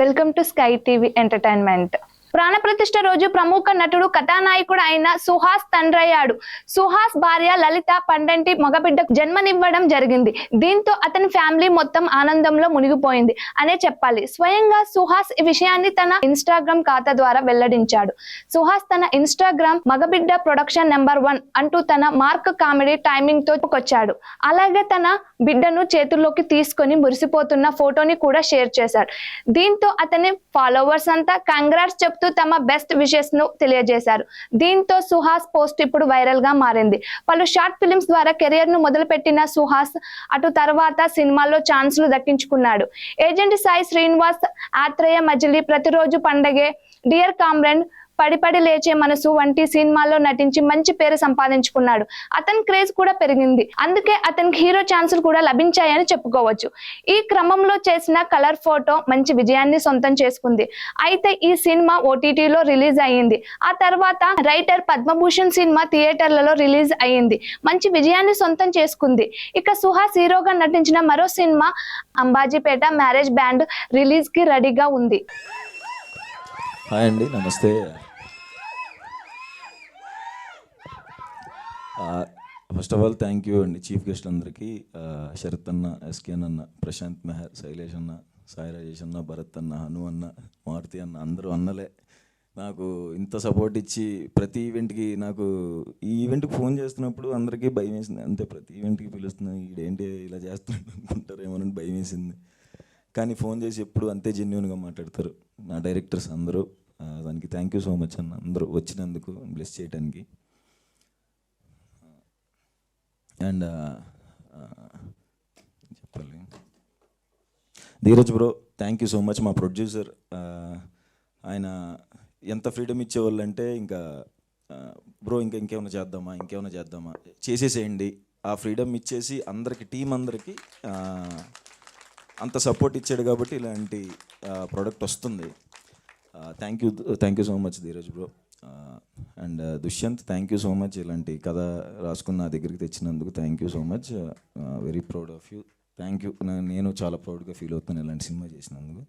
Welcome to Sky TV Entertainment. ప్రాణప్రతిష్ఠ రోజు ప్రముఖ నటుడు కథానాయకుడు అయిన సుహాస్ తండ్రయ్యాడు. సుహాస్ భార్య లలిత పండంటి మగబిడ్డకు జన్మనివ్వడం జరిగింది. దీంతో అతని ఫ్యామిలీ మొత్తం ఆనందంలో మునిగిపోయింది అనే చెప్పాలి. స్వయంగా సుహాస్ ఈ విషయాన్ని తన ఇన్స్టాగ్రామ్ ఖాతా ద్వారా వెల్లడించాడు. సుహాస్ తన ఇన్స్టాగ్రామ్ మగబిడ్డ ప్రొడక్షన్ నెంబర్ వన్ అంటూ తన మార్క్ కామెడీ టైమింగ్తో వచ్చాడు అలాగే తన బిడ్డను చేతుల్లోకి తీసుకొని మురిసిపోతున్న ఫోటోని కూడా షేర్ చేశాడు. దీంతో అతని ఫాలోవర్స్ అంతా కంగ్రాట్స్ చెప్తూ తమ బెస్ట్ విషెస్ను తెలియజేశారు. దీంతో సుహాస్ పోస్ట్ ఇప్పుడు వైరల్గా మారింది. పలు షార్ట్ ఫిలిమ్స్ ద్వారా కెరియర్ను మొదలుపెట్టిన సుహాస్ అటు తర్వాత సినిమాల్లో ఛాన్సులు దక్కించుకున్నాడు. ఏజెంట్ సాయి శ్రీనివాస్ ఆత్రేయ మజిలీ ప్రతిరోజు పండగే. డియర్ కామ్రెండ్ పడిపడి లేచే మనసు వంటి సినిమాల్లో నటించి మంచి పేరు సంపాదించుకున్నాడు. అతని క్రేజ్ కూడా పెరిగింది. అందుకే అతనికి హీరో ఛాన్సులు కూడా లభించాయని చెప్పుకోవచ్చు. ఈ క్రమంలో చేసిన కలర్ ఫోటో మంచి విజయాన్ని సొంతం చేసుకుంది. అయితే ఈ సినిమా ఓటీటీలో రిలీజ్ అయ్యింది. ఆ తర్వాత రైటర్ పద్మభూషణ్ సినిమా థియేటర్లలో రిలీజ్ అయ్యింది. మంచి విజయాన్ని సొంతం చేసుకుంది. ఇక సుహాస్ హీరోగా నటించిన మరో సినిమా అంబాజీపేట మ్యారేజ్ బ్యాండ్ రిలీజ్కి రెడీగా ఉంది. హాయ్ అండి నమస్తే. First of all thank you అండి చీఫ్ గెస్ట్ అందరికీ. శరత్ అన్న ఎస్కేన్ అన్న ప్రశాంత్ మెహర్ శైలేష్ అన్న సాయి రాజేష్ అన్న భరత్ అన్న హను అన్న మారుతి అన్న అందరూ అన్నలే. నాకు ఇంత సపోర్ట్ ఇచ్చి ప్రతి ఈవెంట్కి నాకు ఈ ఈవెంట్కి ఫోన్ చేస్తున్నప్పుడు అందరికీ భయం వేసింది. అంతే ప్రతి ఈవెంట్కి పిలుస్తున్నాను ఈడేంటి ఇలా చేస్తున్నాడు అనుకుంటారేమోనని భయం వేసింది. కానీ ఫోన్ చేసి ఎప్పుడు అంతే జెన్యున్గా మాట్లాడతారు నా డైరెక్టర్స్ అందరూ. దానికి థ్యాంక్ యూ సో మచ్ అన్న అందరూ వచ్చినందుకు బ్లెస్ చేయడానికి అండ్ చెప్పాలి. Dheeraj bro thank you so much మా ప్రొడ్యూసర్ ఆయన ఎంత ఫ్రీడమ్ ఇచ్చేవాళ్ళు అంటే ఇంకా బ్రో ఇంకా ఇంకేమైనా చేద్దామా ఇంకేమైనా చేద్దామా? చేసేసేయండి. ఆ ఫ్రీడమ్ ఇచ్చేసి అందరికి టీం అందరికీ అంత సపోర్ట్ ఇచ్చాడు కాబట్టి ఇలాంటి ప్రోడక్ట్ వస్తుంది. Thank you thank you so much Dheeraj bro. And Dushyanth thank you so much ఇలాంటి కథ రాసుకుని నా దగ్గరికి తెచ్చినందుకు thank you so much very proud of you thank you నేను చాలా ప్రౌడ్గా ఫీల్ అవుతాను ఇలాంటి సినిమా చేసినందుకు.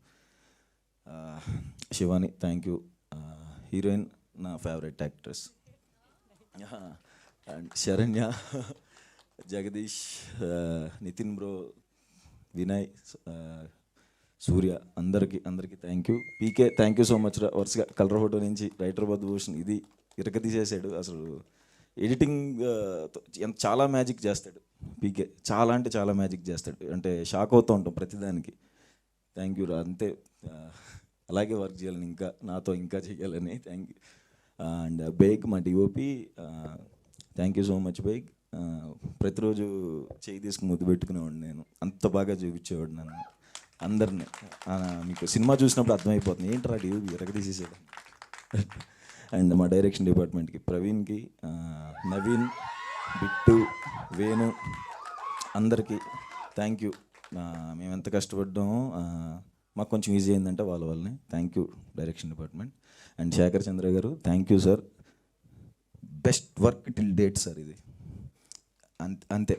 శివాని థ్యాంక్ యూ హీరోయిన్ నా favourite actress and Saranya Jagadeesh Nithin bro Vinay Surya అందరికీ అందరికీ thank you PK thank you so much రా. వరుసగా కలర్ ఫోటో నుంచి రైటర్ భూషణ్ ఇది ఇరక తీసేసాడు. అసలు ఎడిటింగ్ చాలా మ్యాజిక్ చేస్తాడు. పీకే చాలా అంటే చాలా మ్యాజిక్ చేస్తాడు. అంటే షాక్ అవుతూ ఉంటాం ప్రతిదానికి. థ్యాంక్ యూ రా. అంతే అలాగే వర్క్ చేయాలని ఇంకా నాతో ఇంకా చేయాలని థ్యాంక్ యూ అండ్ బేగ్ మా DOP thank you so much Baig ప్రతిరోజు చేయి తీసుకుని ముద్దు పెట్టుకునేవాడు నేను. అంత బాగా చూపించేవాడు నన్ను. అందరిని. మీకు సినిమా చూసినప్పుడు అర్థమైపోతుంది. ఏంట్రా డిఓపి ఎరగదీసేసాడు అండ్ మా డైరెక్షన్ డిపార్ట్మెంట్కి ప్రవీణ్కి నవీన్ బిట్టు వేణు అందరికీ థ్యాంక్ యూ మేము ఎంత కష్టపడ్డామో మాకు కొంచెం ఈజీ అయిందంటే వాళ్ళ వల్లనే. Thank you direction department. And Shekhar Chandra గారు thank you sir best work till date sir ఇది. అంతే అంతే.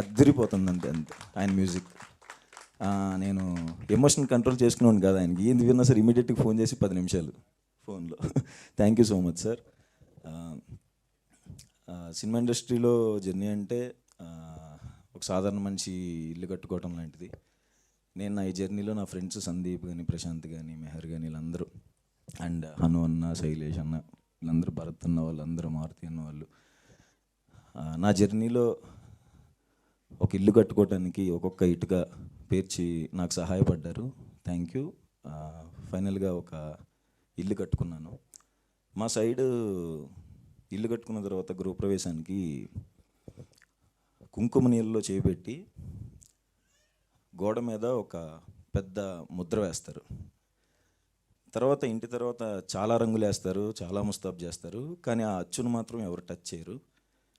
అద్దరిపోతుంది అంతే అంతే. ఆయన మ్యూజిక్ నేను ఎమోషన్ కంట్రోల్ చేసుకున్నాను కదా ఆయనకి. ఏంది విన్నా సార్ ఇమీడియట్గా ఫోన్ చేసి పది నిమిషాలు ఫోన్లో. Thank you so much sir cinema ఇండస్ట్రీలో జర్నీ అంటే ఒక సాధారణ మనిషి ఇల్లు కట్టుకోవటం లాంటిది. నేను నా ఈ జర్నీలో నా ఫ్రెండ్స్ సందీప్ కానీ ప్రశాంత్ కానీ మెహర్ కానీ వీళ్ళందరూ అండ్ హను అన్న శైలేష్ అన్న వీళ్ళందరూ భరత్ అన్న వాళ్ళందరూ మారుతి అన్న వాళ్ళు. నా జర్నీలో ఒక ఇల్లు కట్టుకోవటానికి ఒక్కొక్క ఇటుక పేర్చి నాకు సహాయపడ్డారు. థ్యాంక్ యూ ఫైనల్గా ఒక ఇల్లు కట్టుకున్నాను. మా సైడ్ ఇల్లు కట్టుకున్న తర్వాత గృహప్రవేశానికి కుంకుమ నీళ్ళలో చేపెట్టి గోడ మీద ఒక పెద్ద ముద్ర వేస్తారు. తర్వాత ఇంటి తర్వాత చాలా రంగులు వేస్తారు చాలా ముస్తాబ్ చేస్తారు. కానీ ఆ అచ్చును మాత్రం ఎవరు టచ్ చేయరు.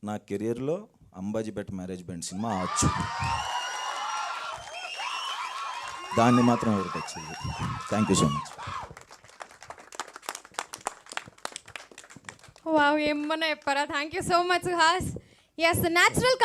నా కెరియర్లో అంబాజీపేట మ్యారేజ్ బ్యాండ్ సినిమా ఆ అచ్చు. దాన్ని మాత్రం ఎవరు touch thank you so much wow ఏమన్నా చెప్పారా? Thank you so much has as natural